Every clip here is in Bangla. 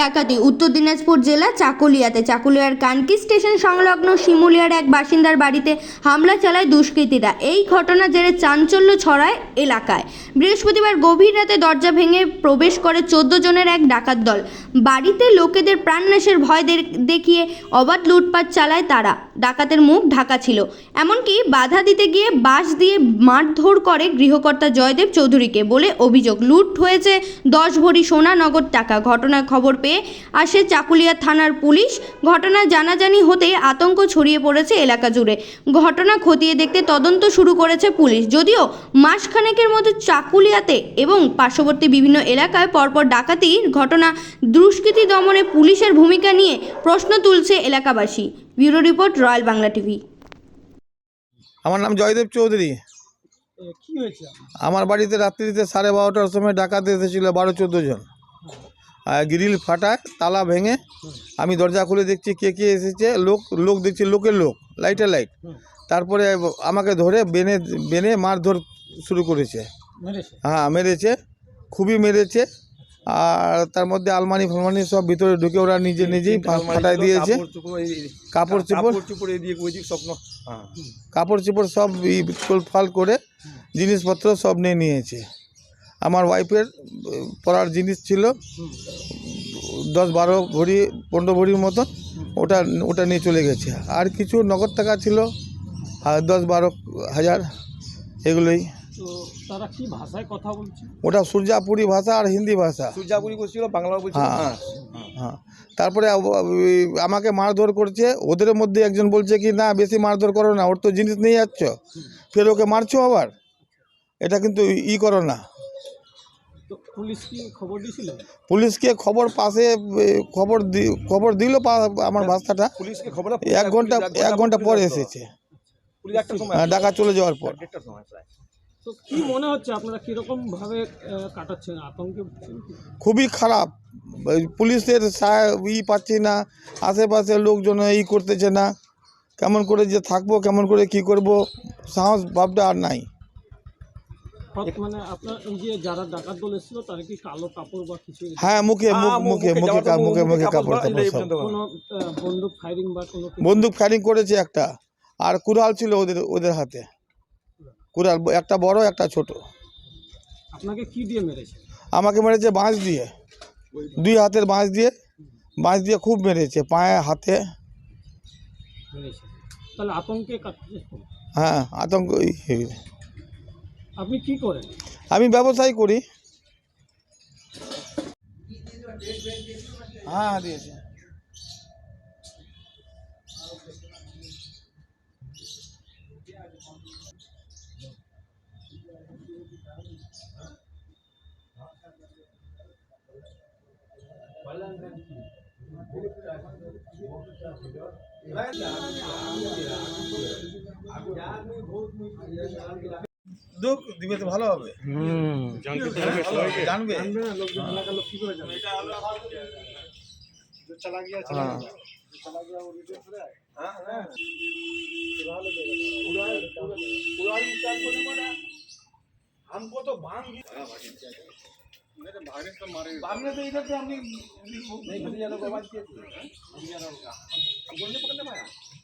ডাকাতি। উত্তর দিনাজপুর জেলা চাকুলিয়াতে। চাকুলিয়ার কানকি স্টেশন সংলগ্ন শিমুলিয়ার এক বাসিন্দার বাড়িতে হামলা চালায় দুষ্কৃতীরা। এই ঘটনা জেরে চাঞ্চল্য ছড়ায় এলাকায়। বৃহস্পতিবার গভীর রাতে দরজা ভেঙে প্রবেশ করে চোদ্দ জনের এক ডাকাত দল। বাড়িতে লোকেদের প্রাণনাশের ভয় দেখিয়ে অবাধ লুটপাট চালায় তারা। ডাকাতের মুখ ঢাকা ছিল। এমনকি বাধা দিতে গিয়ে বাঁশ দিয়ে মারধর করে গৃহকর্তা জয়দেব চৌধুরীকে বলে অভিযোগ। লুট হয়েছে দশ ভরি সোনা নগদ টাকা। ঘটনার খবর পেয়ে আসে চাকুলিয়া থানার পুলিশ। ঘটনা জানাজানি হতে আতঙ্ক ছড়িয়ে পড়েছে এলাকা জুড়ে। ঘটনা খতিয়ে দেখতে তদন্ত শুরু করেছে পুলিশ। যদিও মাসখানেকের মতো চাকুলিয়াতে এবং পার্শ্ববর্তী বিভিন্ন এলাকায় পরপর ডাকাতির ঘটনা দুষ্কৃতি দমনে পুলিশের ভূমিকা নিয়ে প্রশ্ন তুলছে এলাকাবাসী। Bureau report royal Bangla TV. আমার নাম জয়দেব চৌধুরী? আমার বাড়িতে রাত্রিতে সাড়ে বারোটার সময় ডাকাতে এসেছিল বারো চোদ্দ জন। গ্রিল ফাটায় তালা ভেঙে আমি দরজা খুলে দেখছি কে কে এসেছে লোক লোক দেখছি লোকের লোক লাইটে লাইট তারপরে আমাকে ধরে বেনে বেনে মারধর শুরু করেছে। হ্যাঁ মেরেছে খুবই মেরেছে। আর তার মধ্যে আলমারি ফালমানি সব ভিতরে ঢুকে ওরা নিজে নিজেই ফাটাই দিয়েছে। কাপড় চোপড় হ্যাঁ। কাপড় চোপড় সব ফাল করে জিনিসপত্র সব নিয়ে নিয়েছে। আমার ওয়াইফের পরার জিনিস ছিল দশ বারো ভরি পনেরো ভরির মতো ওটা ওটা নিয়ে চলে গেছে। আর কিছু নগদ টাকা ছিল আর দশ বারো হাজার এগুলোই। তারা কি ভাষায় কথা বলছে? ওটা সূর্যাপুরি ভাষা আর হিন্দি ভাষা। সুজাপুরি করছিল বাংলা বলছিল। হ্যাঁ। হ্যাঁ হ্যাঁ। তারপরে আমাকে মারধর করছে ওদের মধ্যে একজন বলছে কি না বেশি মারধর করো না ওর তো জিনিস নিয়ে যাচ্ছ ফের ওকে মারছো আবার? এটা কিন্তু ই করো না। পুলিশ কি খবর দিয়েছিল পুলিশকে খবর পাশে খবর দি খবর দিল আমার ভাষাটা এক ঘণ্টা এক ঘণ্টা পরে এসেছে। পুলিশ একটা সময় হ্যাঁ, ডাকা চলে যাওয়ার পর। দেড়টার সময় প্রায়। তো কি মনে হচ্ছে আপনারা কীরকম ভাবে কাটাচ্ছেন? আতঙ্কে খুবই খারাপ। পুলিশের সা- ই পাচ্ছি না। আশেপাশে লোকজন ই করতেছে না। কেমন করে যে থাকব কেমন করে কি করব সাহস ভাবটা আর নাই। মানে আপনার যে যারা ডাকাত দল এসেছিল তারা কি কালো কাপড় বা কিছু হ্যাঁ মুখে মুখ মুখে মুখে মুখে মুখে কাপড় কোনো। বন্দুক ফায়ারিং বা কোনো বন্দুক ফায়ারিং করেছে একটা আর কুড়াল ছিল ওদের ওদের হাতে। কুড়াল একটা বড় একটা ছোট। আপনাকে কি দিয়ে মেরেছে? আমাকে মেরেছে বাঁশ দিয়ে। দুই হাতের বাঁশ দিয়ে বাঁশ দিয়ে খুব মেরেছে পায়ে হাতে। মেরেছে। তাহলে আতঙ্কে হ্যাঁ আতঙ্ক হয়ে। আপনি কি করেন? আমি ব্যবসায় করি। হ্যাঁ দিয়েছে। দুঃখ দিবে তো ভালো হবে জানবে হ্যাঁ हमको तो भांग मेरे भागने तो मारे भागने तो इधर से हमने नहीं भैया लोग आवाज किए थे भैया लोग का हम बोलने पकड़ने पाया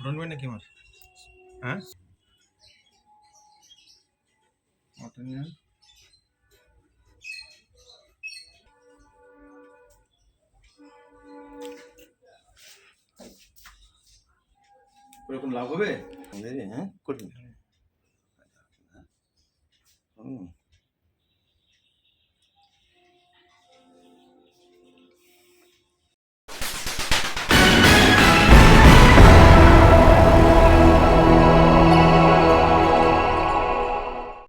ফোটন নাকি আমার? হ্যাঁ? মটন নিয়ে লাভ হবে? হ্যাঁ করবি হুম।